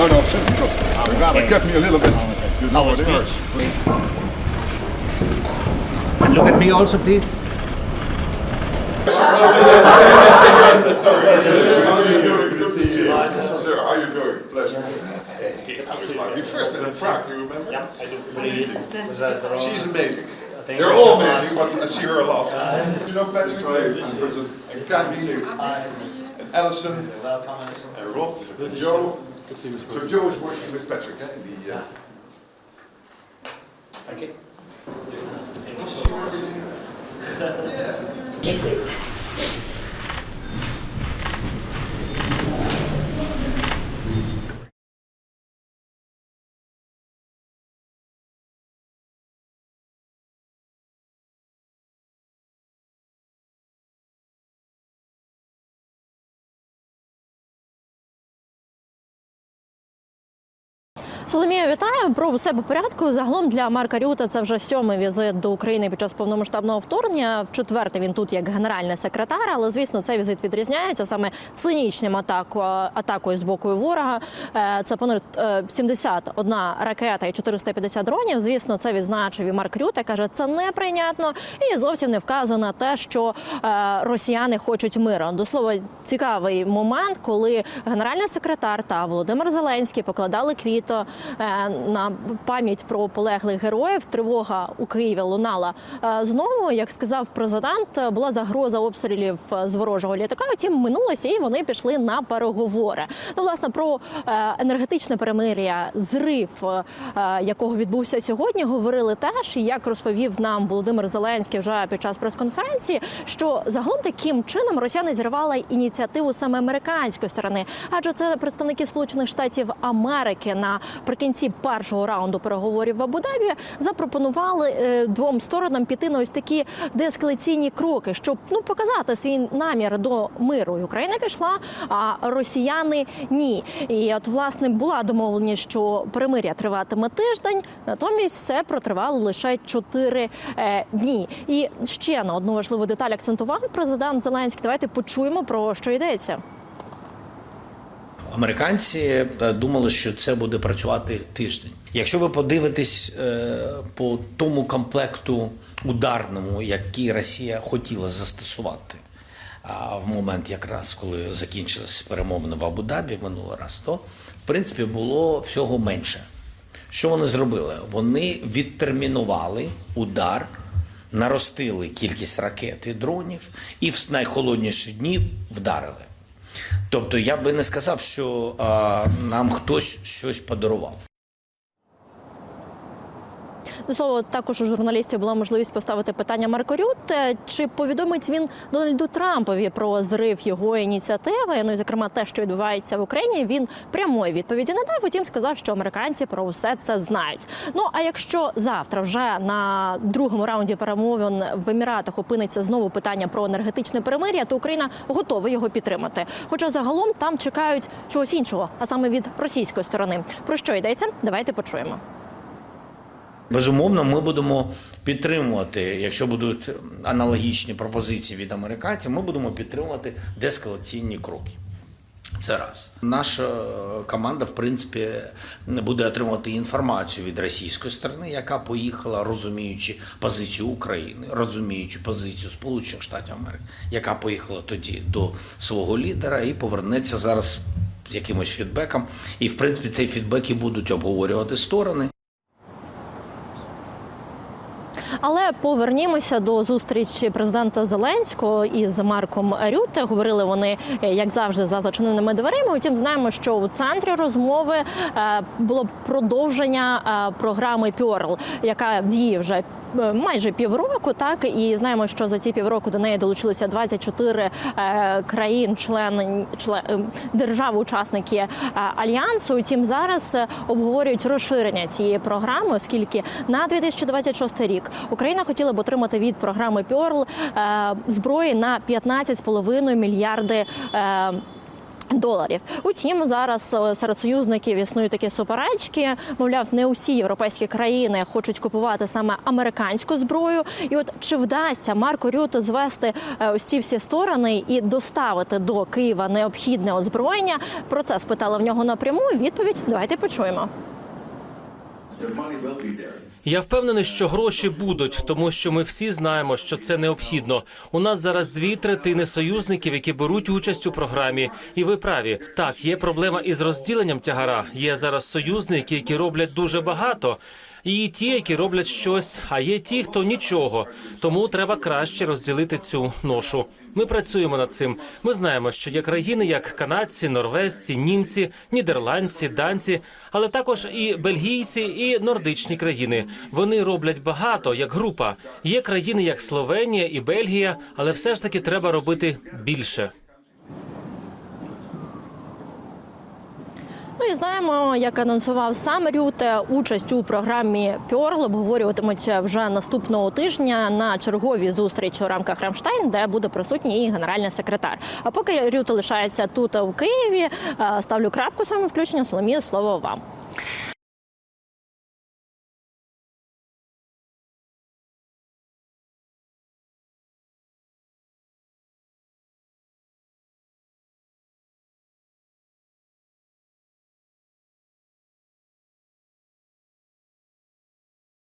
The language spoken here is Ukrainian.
No, no, simply because it kept me a little bit. You know Our what it speech. hurts. And look at me also, please. Sir, how are you doing? Pleasure. You first met in Prague, do you remember? Yeah, I do. She's amazing. They're all amazing, but I see her a lot. You know Patrick Lee, and Candy, and Alison, and Rob, and Joe. See, So Joe is working with Patrick, eh, the, uh, Thank you. Thank you yes. Thank you. Соломія, вітаю про по порядку. Загалом для Марка Рюта це вже сьомий візит до України під час повномасштабного вторгнення. В четверте він тут як генеральний секретар, але звісно, цей візит відрізняється саме цинічним атаку, атакою з боку ворога. Е, Це понад е, 71 ракета і 450 дронів. Звісно, це відзначив і Марк Рюта. каже, це неприйнятно і зовсім не вказує на те, що е, росіяни хочуть миру. До слова, цікавий момент, коли генеральний секретар та Володимир Зеленський покладали квіто е, на пам'ять про полеглих героїв. Тривога у Києві лунала е, знову. Як сказав президент, е, була загроза обстрілів е, з ворожого літака. Втім, минулося, і вони пішли на переговори. Ну, власне, про е, енергетичне перемир'я, зрив, е, якого відбувся сьогодні, говорили теж. Як розповів нам Володимир Зеленський вже під час прес-конференції, що загалом таким чином росіяни зірвали ініціативу саме американської сторони, адже це представники Сполучених Штатів Америки наприкінці першого раунду переговорів в Абу-Дабі запропонували е, двом сторонам піти на ось такі деескалаційні кроки, щоб ну показати свій намір до миру. І Україна пішла, а росіяни ні. І от власне була домовленість, що перемиря триватиме тиждень, натомість все протривало лише чотири е, дні. І ще на одну важливу деталь акцентував президент Зеленський. Давайте почуємо про що йдеться. Американці е, думали, що це буде працювати тиждень. Якщо ви подивитесь е, по тому комплекту ударному, який Росія хотіла застосувати а, в момент, якраз коли закінчились перемовини в Абу-Дабі минулий раз, то в принципі було всього менше. Що вони зробили? Вони відтермінували удар, наростили кількість ракет і дронів, і в найхолодніші дні вдарили. Тобто я би не сказав, що а, нам хтось щось подарував. До слова, також у журналістів була можливість поставити питання Марко Рютте, чи повідомить він Дональду Трампові про зрив його ініціативи. Ну і зокрема, те, що відбувається в Україні, він прямої відповіді не дав. Втім, сказав, що американці про все це знають. Ну а якщо завтра вже на другому раунді перемовин в Еміратах опиниться знову питання про енергетичне перемир'я, то Україна готова його підтримати. Хоча загалом там чекають чогось іншого, а саме від російської сторони. Про що йдеться? Давайте почуємо. Безумовно, ми будемо підтримувати, якщо будуть аналогічні пропозиції від американців, ми будемо підтримувати деескалаційні кроки. Це раз. Наша е, команда, в принципі, буде отримувати інформацію від російської сторони, яка поїхала, розуміючи позицію України, розуміючи позицію Сполучених Штатів Америки, яка поїхала тоді до свого лідера і повернеться зараз з якимось фідбеком. І в принципі цей фідбек і будуть обговорювати сторони. Але повернімося до зустрічі президента Зеленського із Марком Рюте. Говорили вони, е, як завжди, за зачиненими дверима. Утім, знаємо, що у центрі розмови е, було продовження е, програми Пьорл, яка діє вже. Е, Майже півроку, так і знаємо, що за ці півроку до неї долучилися 24 е, країн, члени член, е, держави-учасники е, альянсу. Утім, зараз обговорюють розширення цієї програми, оскільки на 2026 рік Україна хотіла б отримати від програми Пьорл зброї на 15,5 мільярди. Доларів. Утім, зараз е, серед союзників існують такі суперечки. Мовляв, не усі європейські країни хочуть купувати саме американську зброю. І от чи вдасться Марко Рюто звести е, ось ці всі сторони і доставити до Києва необхідне озброєння? Про це спитала в нього напряму. Відповідь давайте почуємо. Я впевнений, що гроші будуть, тому що ми всі знаємо, що це необхідно. У нас зараз дві третини союзників, які беруть участь у програмі. І ви праві, так є проблема із розділенням тягара. Є зараз союзники, які роблять дуже багато. І ті, які роблять щось, а є ті, хто нічого. Тому треба краще розділити цю ношу. Ми працюємо над цим. Ми знаємо, що є країни, як канадці, норвезці, німці, нідерландці, данці, але також і бельгійці, і нордичні країни. Вони роблять багато як група. Є країни, як Словенія і Бельгія, але все ж таки треба робити більше. Ну і знаємо, як анонсував сам Рюте, участь у програмі Пьорл обговорюватимуть вже наступного тижня на черговій зустрічі у рамках Рамштайн, де буде присутній і генеральний секретар. А поки Рюте лишається тут у Києві, е, ставлю крапку саме включення. Соломія, слово вам.